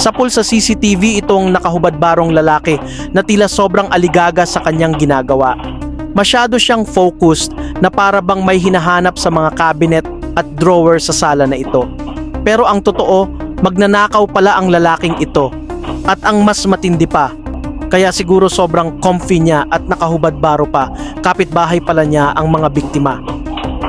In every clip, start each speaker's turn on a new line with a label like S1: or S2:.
S1: Sapul sa CCTV itong nakahubad-barong lalaki na tila sobrang aligaga sa kanyang ginagawa. Masyado siyang focused na para bang may hinahanap sa mga cabinet at drawer sa sala na ito. Pero ang totoo, magnanakaw pala ang lalaking ito. At ang mas matindi pa, kaya siguro sobrang comfy niya at nakahubad-baro pa, kapitbahay pala niya ang mga biktima.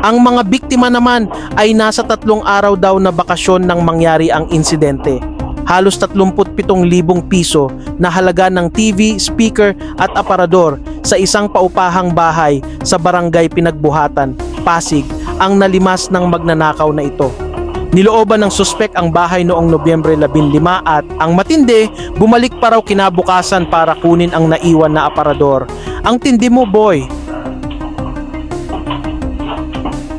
S1: Ang mga biktima naman ay nasa tatlong araw daw na bakasyon nang mangyari ang insidente. Halos 37,000 piso na halaga ng TV, speaker at aparador sa isang paupahang bahay sa barangay Pinagbuhatan, Pasig ang nalimas ng magnanakaw na ito. Nilooban ng suspek ang bahay noong Nobyembre 15 at ang matindi, bumalik pa raw kinabukasan para kunin ang naiwan na aparador. Ang tindi mo boy,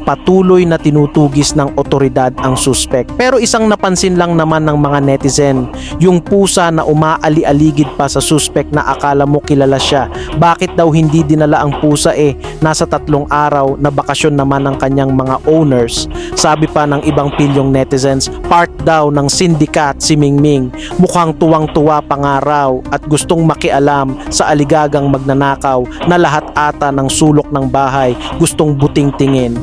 S1: patuloy na tinutugis ng otoridad ang suspek. Pero isang napansin lang naman ng mga netizen, yung pusa na umaali-aligid pa sa suspek na akala mo kilala siya. Bakit daw hindi dinala ang pusa eh? Nasa tatlong araw na bakasyon naman ng kanyang mga owners. Sabi pa ng ibang pilyong netizens, part daw ng syndicat si Mingming. Mukhang tuwang-tuwa pa nga raw at gustong makialam sa aligagang magnanakaw na lahat ata ng sulok ng bahay gustong buting tingin.